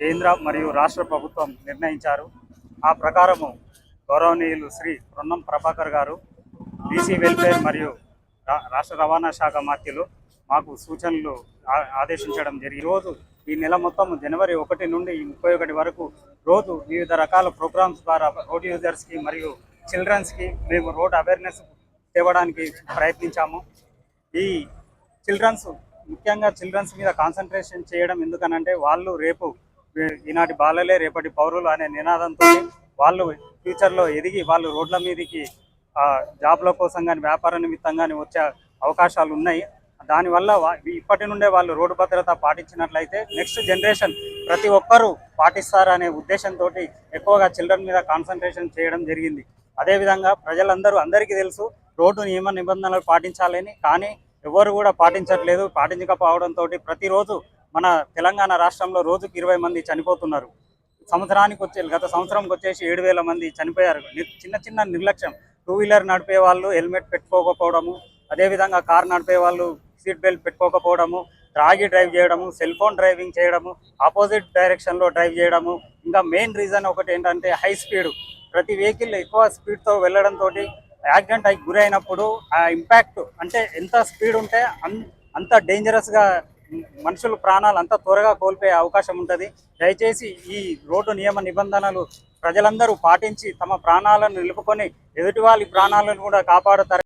కేంద్ర మరియు రాష్ట్ర ప్రభుత్వం నిర్ణయించారు. ఆ ప్రకారము గౌరవనీయులు శ్రీ రుణం ప్రభాకర్ గారు బీసీ వెల్ఫేర్ మరియు రా- రాష్ట్ర రవాణా శాఖ మార్తీలు మాకు సూచనలు ఆదేశించడం జరిగింది. రోజు ఈ నెల మొత్తం జనవరి ఒకటి నుండి ముప్పై ఒకటి వరకు రోజు వివిధ రకాల ప్రోగ్రామ్స్ ద్వారా రోడ్ యూజర్స్కి మరియు చిల్డ్రన్స్కి మేము రోడ్ అవేర్నెస్ తేవడానికి ప్రయత్నించాము. ఈ చిల్డ్రన్స్ ముఖ్యంగా చిల్డ్రన్స్ మీద కాన్సన్ట్రేషన్ చేయడం ఎందుకనంటే వాళ్ళు రేపు ఈనాటి బాలలే రేపటి పౌరులు అనే నినాదంతో వాళ్ళు ఫ్యూచర్లో ఎదిగి వాళ్ళు రోడ్ల మీదకి జాబ్ల కోసం కానీ వ్యాపార నిమిత్తం కానీ వచ్చే అవకాశాలు ఉన్నాయి. దానివల్ల ఇప్పటి నుండే వాళ్ళు రోడ్డు భద్రత పాటించినట్లయితే నెక్స్ట్ జనరేషన్ ప్రతి ఒక్కరూ పాటిస్తారనే ఉద్దేశంతో ఎక్కువగా చిల్డ్రన్ మీద కాన్సన్ట్రేషన్ చేయడం జరిగింది. అదేవిధంగా ప్రజలందరూ అందరికీ తెలుసు రోడ్డు నియమ నిబంధనలు పాటించాలని కానీ ఎవరు కూడా పాటించట్లేదు. పాటించకపోవడంతో ప్రతిరోజు మన తెలంగాణ రాష్ట్రంలో రోజుకి ఇరవై మంది చనిపోతున్నారు. సంవత్సరానికి వచ్చే గత సంవత్సరంకి వచ్చేసి ఏడు వేల మంది చనిపోయారు. చిన్న చిన్న నిర్లక్ష్యం. టూ వీలర్ నడిపే వాళ్ళు హెల్మెట్ పెట్టుకోకపోవడము అదేవిధంగా కార్ నడిపే వాళ్ళు సీట్ బెల్ట్ పెట్టుకోకపోవడము త్రాగి డ్రైవ్ చేయడము సెల్ ఫోన్ డ్రైవింగ్ చేయడము ఆపోజిట్ డైరెక్షన్లో డ్రైవ్ చేయడము. ఇంకా మెయిన్ రీజన్ ఒకటి ఏంటంటే హై స్పీడ్. ప్రతి వెహికల్ ఎక్కువ స్పీడ్తో వెళ్ళడంతో యాక్సిడెంట్ అయి గురైనప్పుడు ఆ ఇంపాక్ట్ అంటే ఎంత స్పీడ్ ఉంటే అంత డేంజరస్గా మనుషుల ప్రాణాలు అంత త్వరగా కోల్పోయే అవకాశం ఉంటుంది. దయచేసి ఈ రోడ్డు నియమ నిబంధనలు ప్రజలందరూ పాటించి తమ ప్రాణాలను నిలుపుకొని ఎదుటి వాళ్ళ ప్రాణాలను కూడా కాపాడుతారు.